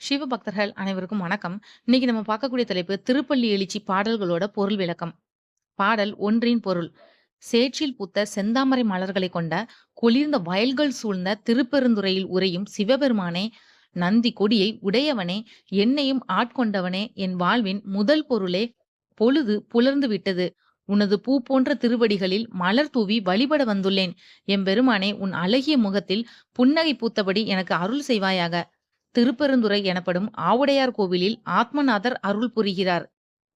சிவபக்தர்கள் அனைவருக்கும் வணக்கம். இன்னைக்கு நம்ம பார்க்கக்கூடிய தலைப்பு திருப்பள்ளி எழுச்சி பாடல்களோட பொருள் விளக்கம். பாடல் ஒன்றின் பொருள். சேற்றில் பூத்த செந்தாமரை மலர்களை கொண்ட குளிர்ந்த வயல்கள் சூழ்ந்த திருப்பெருந்துறையில் உறையும் சிவபெருமானே, நந்தி கொடியை உடையவனே, என்னையும் ஆட்கொண்டவனே, என் வாழ்வின் முதல் பொருளே, பொழுது புலர்ந்து விட்டது. உனது பூ போன்ற திருவடிகளில் மலர் தூவி வழிபட வந்துள்ளேன். எம்பெருமானே, உன் அழகிய முகத்தில் புன்னகை பூத்தபடி எனக்கு அருள் செய்வாயாக. திருப்பெருந்துறை எனப்படும் ஆவுடையார் கோவிலில் ஆத்மநாதர் அருள் புரிகிறார்.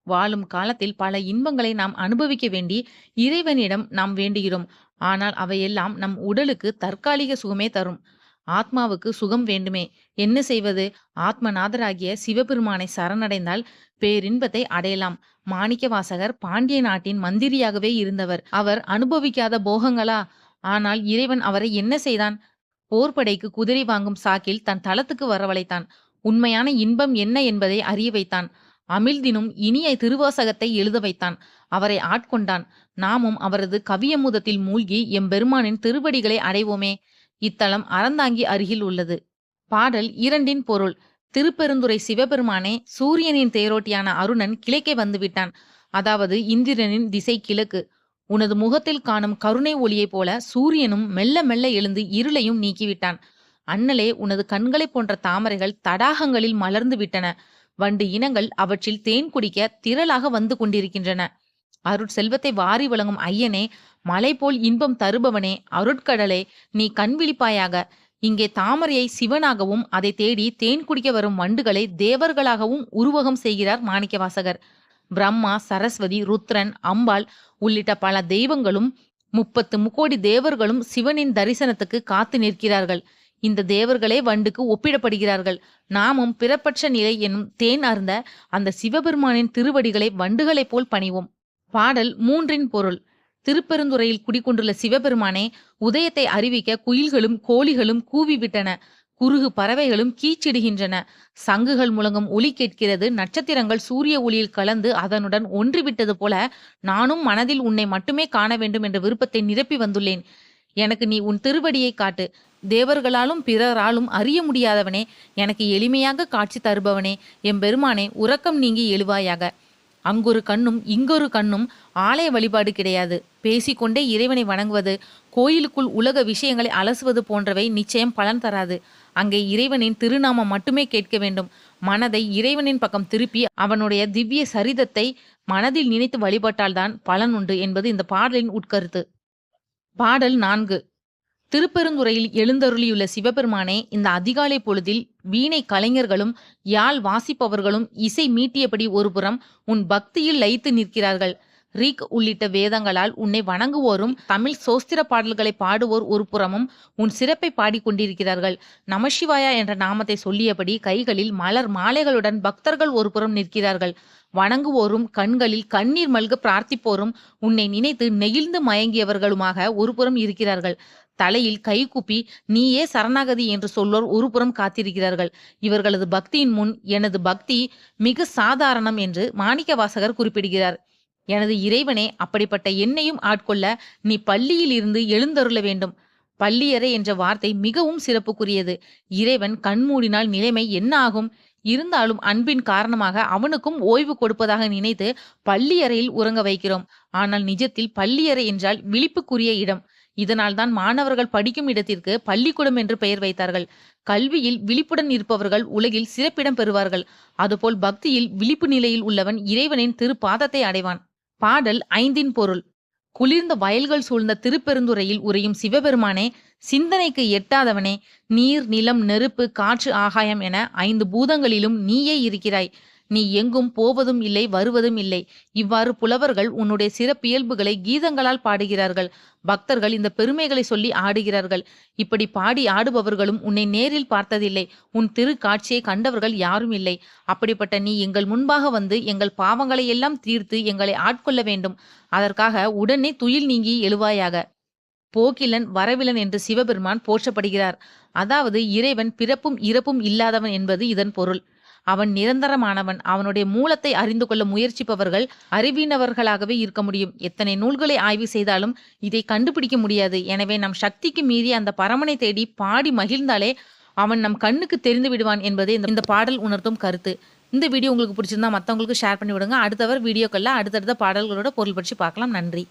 வாழும் காலத்தில் பல இன்பங்களை நாம் அனுபவிக்க வேண்டி இறைவனிடம் நாம் வேண்டுகிறோம். ஆனால் அவையெல்லாம் நம் உடலுக்கு தற்காலிக சுகமே தரும். ஆத்மாவுக்கு சுகம் வேண்டுமே. என்ன செய்வது? ஆத்மநாதராகிய சிவபெருமானை சரணடைந்தால் பேரின்பத்தை அடையலாம். மாணிக்கவாசகர் பாண்டிய நாட்டின் மந்திரியாகவே இருந்தவர். அவர் அனுபவிக்காத போகங்களா? ஆனால் இறைவன் அவரை என்ன செய்தான்? போர்ப்படைக்கு குதிரை வாங்கும் சாக்கில் தன் தளத்துக்கு வரவழைத்தான். உண்மையான இன்பம் என்ன என்பதை அறிய வைத்தான். அமிழ்தினும் இனிய திருவாசகத்தை எழுத வைத்தான். அவரை ஆட்கொண்டான். நாமும் அவரது கவியமுதத்தில் மூழ்கி எம்பெருமானின் திருவடிகளை அடைவோமே. இத்தலம் அறந்தாங்கி அருகில் உள்ளது. பாடல் இரண்டின் பொருள். திருப்பெருந்துறை சிவபெருமானே சூரியனின் தேரோட்டியான அருணன் கிழக்கே வந்துவிட்டான். அதாவது இந்திரனின் திசை கிழக்கு. உனது முகத்தில் காணும் கருணை ஒளியைப் போல சூரியனும் மெல்ல மெல்ல எழுந்து இருளையும் நீக்கிவிட்டான். அண்ணலே உனது கண்களைப் போன்ற தாமரைகள் தடாகங்களில் மலர்ந்து விட்டன. வண்டு இனங்கள் அவற்றில் தேன் குடிக்க திரளாக வந்து கொண்டிருக்கின்றன. அருட்செல்வத்தை வாரி வழங்கும் ஐயனே, மலை போல் இன்பம் தருபவனே, அருட்கடலே, நீ கண் விழிப்பாயாக. இங்கே தாமரையை சிவனாகவும் அதை தேடி தேன் குடிக்க வரும் வண்டுகளை தேவர்களாகவும் உருவகம் செய்கிறார் மாணிக்கவாசகர். பிரம்மா, சரஸ்வதி, ருத்ரன், அம்பாள் உள்ளிட்ட பல தெய்வங்களும் முப்பத்து முக்கோடி தேவர்களும் சிவனின் தரிசனத்துக்கு காத்து நிற்கிறார்கள். இந்த தேவர்களே வண்டுக்கு ஒப்பிடப்படுகிறார்கள். நாமும் பிறப்பற்ற நிலை எனும் தேன் அருந்த அந்த சிவபெருமானின் திருவடிகளை வண்டுகளைப் போல் பணிவோம். பாடல் மூன்றின் பொருள். திருப்பெருந்துறையில் குடிக்கொண்டுள்ள சிவபெருமானே, உதயத்தை அறிவிக்க குயில்களும் கோழிகளும் கூவிவிட்டன. குறுகு பறவைகளும் கீச்சிடுகின்றன. சங்குகள் முழங்கும் ஒளி கேட்கிறது. நட்சத்திரங்கள் சூரிய ஒளியில் கலந்து அதனுடன் ஒன்றிவிட்டது போல நானும் மனதில் உன்னை மட்டுமே காண வேண்டும் என்ற விருப்பத்தை நிரப்பி வந்துள்ளேன். எனக்கு நீ உன் திருவடியை காட்டு. தேவர்களாலும் பிறராலும் அறிய முடியாதவனே, எனக்கு எளிமையாக காட்சி தருபவனே, எம்பெருமானே உறக்கம் நீங்கி எழுவாயாக. அங்கொரு கண்ணும் இங்கொரு கண்ணும் ஆலய வழிபாடு கிடையாது. பேசிக்கொண்டே இறைவனை வணங்குவது, கோயிலுக்குள் உலக விஷயங்களை அலசுவது போன்றவை நிச்சயம் பலன் தராது. அங்கே இறைவனின் திருநாமம் மட்டுமே கேட்க வேண்டும். மனதை இறைவனின் பக்கம் திருப்பி அவனுடைய திவ்ய சரிதத்தை மனதில் நினைத்து வழிபட்டால்தான் பலன் உண்டு என்பது இந்த பாடலின் உட்கருத்து. பாடல் நான்கு. திருப்பெருந்துறையில் எழுந்தருளியுள்ள சிவபெருமானே, இந்த அதிகாலை பொழுதில் வீணை கலைஞர்களும் யாழ் வாசிப்பவர்களும் இசை மீட்டியபடி ஒருபுறம் உன் பக்தியில் லயித்து நிற்கிறார்கள். ரிக் உள்ளிட்ட வேதங்களால் உன்னை வணங்குவோரும் தமிழ் சோஸ்திர பாடல்களை பாடுவோர் ஒரு புறமும் உன் சிறப்பை பாடிக்கொண்டிருக்கிறார்கள். நமசிவாயா என்ற நாமத்தை சொல்லியபடி கைகளில் மலர் மாலைகளுடன் பக்தர்கள் ஒரு புறம் நிற்கிறார்கள். வணங்குவோரும் கண்களில் கண்ணீர் மல்க பிரார்த்திப்போரும் உன்னை நினைத்து நெகிழ்ந்து மயங்கியவர்களுமாக ஒருபுறம் இருக்கிறார்கள். தலையில் கைகூப்பி நீயே சரணாகதி என்று சொல்வோர் ஒருபுறம் காத்திருக்கிறார்கள். இவர்களது பக்தியின் முன் எனது பக்தி மிக சாதாரணம் என்று மாணிக்கவாசகர் குறிப்பிடுகிறார். எனது இறைவனே அப்படிப்பட்ட என்னையும் ஆட்கொள்ள நீ பள்ளியில் இருந்து எழுந்தருள வேண்டும். பள்ளியறை என்ற வார்த்தை மிகவும் சிறப்புக்குரியது. இறைவன் கண்மூடினால் நிலைமை என்ன ஆகும்? இருந்தாலும் அன்பின் காரணமாக அவனுக்கும் ஓய்வு கொடுப்பதாக நினைத்து பள்ளியறையில் உறங்க வைக்கிறோம். ஆனால் நிஜத்தில் பள்ளியறை என்றால் விழிப்புக்குரிய இடம். இதனால்தான் மாணவர்கள் படிக்கும் இடத்திற்கு பள்ளிக்கூடம் என்று பெயர் வைத்தார்கள். கல்வியில் விழிப்புடன் இருப்பவர்கள் உலகில் சிறப்பிடம் பெறுவார்கள். அதுபோல் பக்தியில் விழிப்பு நிலையில் உள்ளவன் இறைவனின் திருப்பாதத்தை அடைவான். பாடல் ஐந்தின் பொருள். குளிர்ந்த வயல்கள் சூழ்ந்த திருப்பெருந்துறையில் உறையும் சிவபெருமானே, சிந்தனைக்கு எட்டாதவனே, நீர், நிலம், நெருப்பு, காற்று, ஆகாயம் என ஐந்து பூதங்களிலும் நீயே இருக்கிறாய். நீ எங்கும் போவதும் இல்லை வருவதும் இல்லை. இவ்வாறு புலவர்கள் உன்னுடைய சிறப்பியல்புகளை கீதங்களால் பாடுகிறார்கள். பக்தர்கள் இந்த பெருமைகளை சொல்லி ஆடுகிறார்கள். இப்படி பாடி ஆடுபவர்களும் உன்னை நேரில் பார்த்ததில்லை. உன் திருக்காட்சியை கண்டவர்கள் யாரும் இல்லை. அப்படிப்பட்ட நீ எங்கள் முன்பாக வந்து எங்கள் பாவங்களை எல்லாம் தீர்த்து எங்களை ஆட்கொள்ள வேண்டும். அதற்காக உடனே துயில் நீங்கி எழுவாயாக. போக்கிலன் வரவிலன் என்று சிவபெருமான் போற்றப்படுகிறார். அதாவது இறைவன் பிறப்பும் இறப்பும் இல்லாதவன் என்பது இதன் பொருள். அவன் நிரந்தரமானவன். அவனுடைய மூலத்தை அறிந்து கொள்ள முயற்சிப்பவர்கள் அறிவினவர்களாகவே இருக்க முடியும். எத்தனை நூல்களை ஆய்வு செய்தாலும் இதை கண்டுபிடிக்க முடியாது. எனவே நம் சக்திக்கு மீறி அந்த பரமனை தேடி பாடி மகிழ்ந்தாலே அவன் நம் கண்ணுக்கு தெரிந்து விடுவான் என்பதே இந்த பாடல் உணர்த்தும் கருத்து இந்த வீடியோ உங்களுக்கு பிடிச்சிருந்தா மற்றவங்களுக்கு ஷேர் பண்ணி விடுங்க அடுத்தவர் வீடியோக்களில் அடுத்தடுத்த பாடல்களோட பொருள் பற்றி பார்க்கலாம் நன்றி